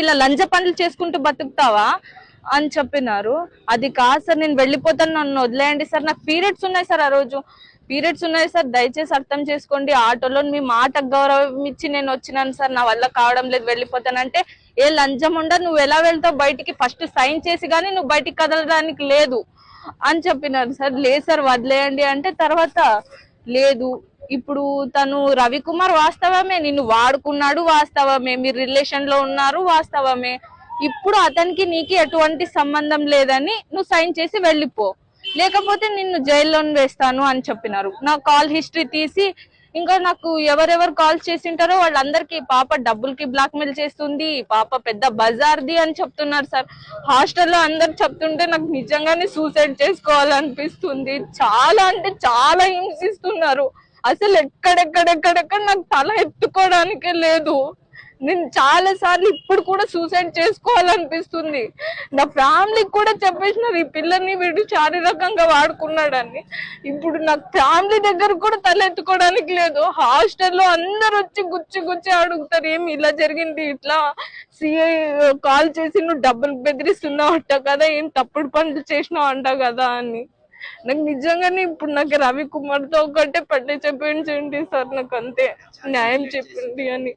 ఇలా లంచ పనులు చేసుకుంటూ బతుకుతావా అని చెప్పినారు. అది కాదు సార్ నేను వెళ్ళిపోతాను నన్ను వదిలేయండి సార్. నాకు పీరియడ్స్ ఉన్నాయి సార్ ఆ రోజు. పీరియడ్స్ ఉన్నాయి సార్ దయచేసి అర్థం చేసుకోండి. ఆటోలో మీ మాట గౌరవం ఇచ్చి నేను వచ్చినాను సార్. నా వల్ల కావడం లేదు వెళ్ళిపోతానంటే ఏ లంచం ఉండదు. నువ్వు ఎలా వెళ్తావు బయటికి? ఫస్ట్ సైన్ చేసి కానీ నువ్వు బయటికి కదలడానికి లేదు అని చెప్పినారు సార్. లేదు సార్ వదిలేయండి అంటే తర్వాత లేదు. ఇప్పుడు తను రవికుమార్ వాస్తవమే నిన్ను వాడుకున్నాడు వాస్తవమే మీరు రిలేషన్లో ఉన్నారు వాస్తవమే. ఇప్పుడు అతనికి నీకు ఎటువంటి సంబంధం లేదని నువ్వు సైన్ చేసి వెళ్ళిపో. లేకపోతే నిన్ను జైల్లో వేస్తాను అని చెప్పినారు. నా కాల్ హిస్టరీ తీసి ఇంకా నాకు ఎవరెవరు కాల్ చేసింటారో వాళ్ళందరికీ పాప డబ్బులకి బ్లాక్ మెయిల్ చేస్తుంది పాప పెద్ద బజార్ది అని చెప్తున్నారు సార్. హాస్టల్లో అందరు చెప్తుంటే నాకు నిజంగానే సూసైడ్ చేసుకోవాలనిపిస్తుంది. చాలా అంటే చాలా హింసిస్తున్నారు. అసలు ఎక్కడెక్కడెక్కడెక్కడ నాకు తల ఎత్తుకోవడానికే లేదు. నేను చాలా సార్లు ఇప్పుడు కూడా సూసైడ్ చేసుకోవాలనిపిస్తుంది. నా ఫ్యామిలీకి కూడా చెప్పేసినారు ఈ పిల్లల్ని వీడు శారీరకంగా వాడుకున్నాడని. ఇప్పుడు నా ఫ్యామిలీ దగ్గర కూడా తలెత్తుకోవడానికి లేదు. హాస్టల్లో అందరు వచ్చి గుచ్చి గుచ్చి అడుగుతారు ఏమి ఇలా జరిగింది ఇట్లా సిఐ కాల్ చేసి నువ్వు డబ్బులు బెదిరిస్తున్నావు అంట కదా ఏం తప్పుడు పనులు చేసినావు అంట కదా అని. నాకు నిజంగానే ఇప్పుడు నాకు రవి కుమార్తో ఒకటే పట్టే చెప్పించండి సార్ నాకు అంతే న్యాయం చెప్పండి అని.